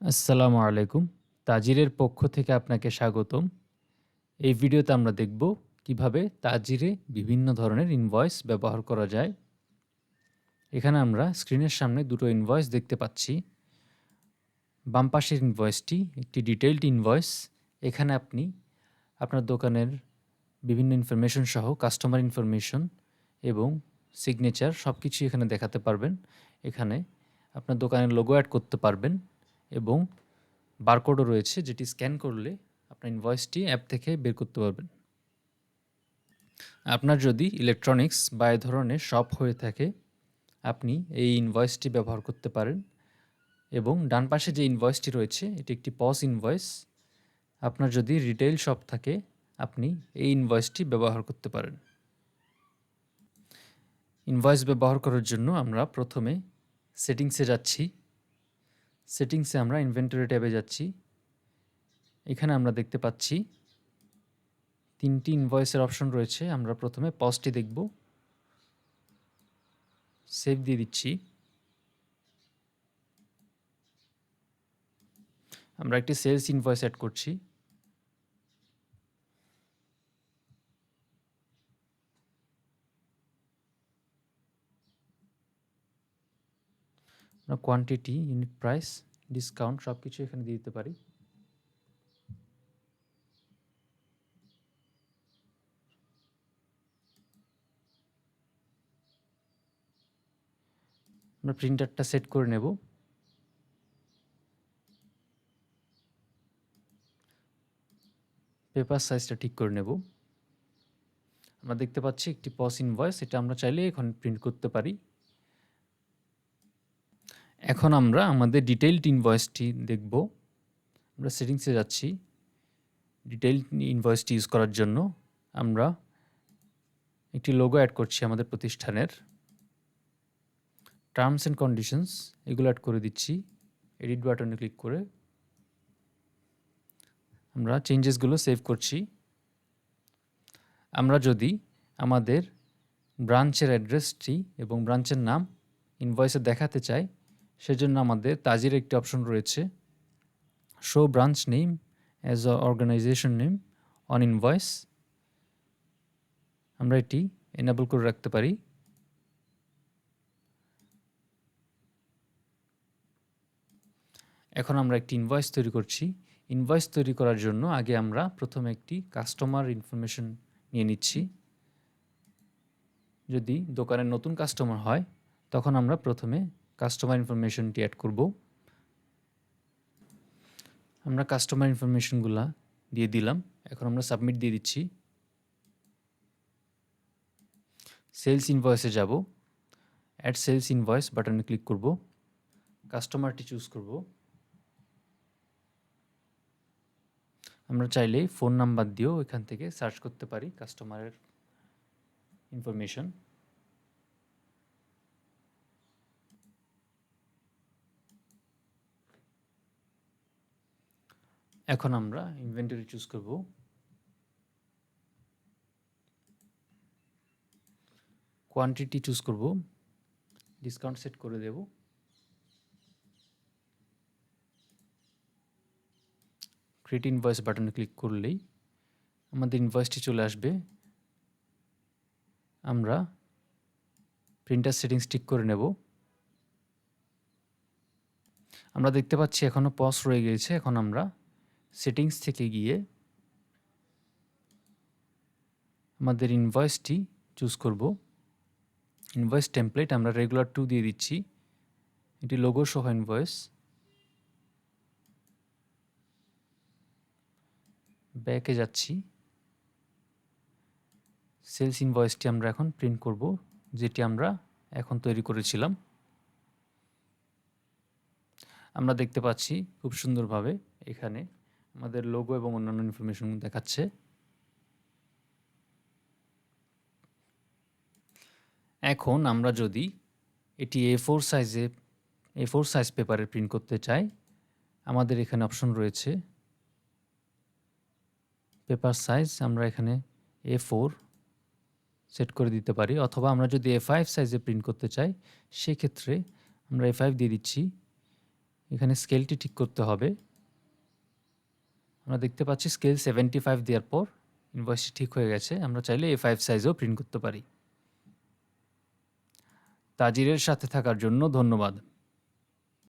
আসসালামু আলাইকুম। তাজিরের পক্ষ থেকে আপনাকে স্বাগতম। এই ভিডিওতে আমরা দেখব কীভাবে তাজিরে বিভিন্ন ধরনের ইনভয়েস ব্যবহার করা যায়। এখানে আমরা স্ক্রিনের সামনে দুটো ইনভয়েস দেখতে পাচ্ছি। বাম পাশের ইনভয়েসটি একটি ডিটেইলড ইনভয়েস। এখানে আপনি আপনার দোকানের বিভিন্ন ইনফরমেশন সহ কাস্টমার ইনফরমেশন এবং সিগনেচার সবকিছুই এখানে দেখাতে পারবেন। এখানে আপনার দোকানের লোগো অ্যাড করতে পারবেন এবং বারকোডও রয়েছে যেটি স্ক্যান করলে আপনার ইনভয়েসটি অ্যাপ থেকে বের করতে পারবেন। আপনার যদি ইলেকট্রনিক্স বা এ ধরনের শপ হয়ে থাকে, আপনি এই ইনভয়েসটি ব্যবহার করতে পারেন এবং ডান পাশে যে ইনভয়েসটি রয়েছে, এটি একটি পজ ইনভয়েস। আপনার যদি রিটেইল শপ থাকে, আপনি এই ইনভয়েসটি ব্যবহার করতে পারেন। ইনভয়েস ব্যবহার করার জন্য আমরা প্রথমে সেটিংসে যাচ্ছি। সেটিংসে আমরা ইনভেন্টরি ট্যাবে যাচ্ছি। এখানে আমরা দেখতে পাচ্ছি তিনটি ইনভয়েসের অপশন রয়েছে। আমরা প্রথমে পজটি দেখব। সেভ দিয়ে দিচ্ছি। আমরা একটি সেলস ইনভয়েস অ্যাড করছি। কোয়ান্টিটি, ইউনিট প্রাইস, ডিসকাউন্ট সবকিছু এখানে দিয়ে দিতে পারি। আমরা প্রিন্টারটা সেট করে নেব। পেপার সাইজটা ঠিক করে নেব। আমরা দেখতে পাচ্ছি একটি পজ ইনভয়েস এটা আমরা চাইলে এখন প্রিন্ট করতে পারি। এখন আমরা আমাদের ডিটেইলড ইনভয়েসটি দেখব। আমরা সেটিংসে যাচ্ছি। ডিটেইলড ইনভয়েসটি ইউজ করার জন্য আমরা একটি লোগো অ্যাড করছি আমাদের প্রতিষ্ঠানের। টার্মস অ্যান্ড কন্ডিশনস এগুলো অ্যাড করে দিচ্ছি। এডিট বাটনে ক্লিক করে। আমরা চেঞ্জেসগুলো সেভ করছি। আমরা যদি আমাদের ব্রাঞ্চের অ্যাড্রেসটি এবং ব্রাঞ্চের নাম ইনভয়েসে দেখাতে চাই সেজন্য আমাদের তাজির একটি অপশন রয়েছে। Show branch name as a organization name on invoice. আমরা এটি এনাবল করে রাখতে পারি। এখন আমরা একটি ইনভয়েস তৈরি করছি। ইনভয়েস তৈরি করার জন্য আগে আমরা প্রথমে একটি কাস্টমার ইনফরমেশন নিয়ে নিচ্ছি। যদি দোকানের নতুন কাস্টমার হয়, তখন আমরা প্রথমে কাস্টমার ইনফরমেশনটি অ্যাড করব। আমরা কাস্টমার ইনফরমেশনগুলা দিয়ে দিলাম। এখন আমরা সাবমিট দিয়ে দিচ্ছি। সেলস ইনভয়েসে যাব। অ্যাড সেলস ইনভয়েস বাটনে ক্লিক করব। কাস্টমারটি চুজ করব। আমরা চাইলেই ফোন নাম্বার দিয়েও এখান থেকে সার্চ করতে পারি কাস্টমারের ইনফরমেশন। এখন আমরা ইনভেন্টরি চুজ করব। কোয়ান্টিটি চুজ করব। ডিসকাউন্ট সেট করে দেব। ক্রিয়েট ইনভয়েস বাটনে ক্লিক করলেই আমাদের ইনভয়েসটি চলে আসবে। আমরা প্রিন্টার সেটিংস ঠিক করে নেব। আমরা দেখতে পাচ্ছি এখনও পজ রয়ে গিয়েছে। এখন আমরা সেটিংস থেকে গিয়ে আমাদের ইনভয়েসটি চুজ করব। ইনভয়েস টেমপ্লেট আমরা রেগুলার টু দিয়ে দিচ্ছি। এটি লোগো সহ ইনভয়েস। ব্যাকে যাচ্ছি। সেলস ইনভয়েসটি আমরা এখন প্রিন্ট করব, যেটি আমরা এখন তৈরি করেছিলাম। আমরা দেখতে পাচ্ছি খুব সুন্দরভাবে এখানে আমাদের লোগো এবং অন্যান্য ইনফরমেশন দেখাচ্ছে। এখন আমরা যদি এটি এ ফোর সাইজে এ ফোর সাইজ পেপারে প্রিন্ট করতে চাই, আমাদের এখানে অপশন রয়েছে। পেপার সাইজ আমরা এখানে এ ফোর সেট করে দিতে পারি, অথবা আমরা যদি এ ফাইভ সাইজে প্রিন্ট করতে চাই, সেক্ষেত্রে আমরা এ ফাইভ দিয়ে দিচ্ছি এখানে স্কেলটি ঠিক করতে হবে আমরা দেখতে পাচ্ছি স্কেল সেভেন্টি ফাইভ দেওয়ার পর ইনভয়েসটি ঠিক হয়ে গেছে, আমরা চাইলে এ ফাইভ সাইজেও প্রিন্ট করতে পারি। তাজিরের সাথে থাকার জন্য ধন্যবাদ।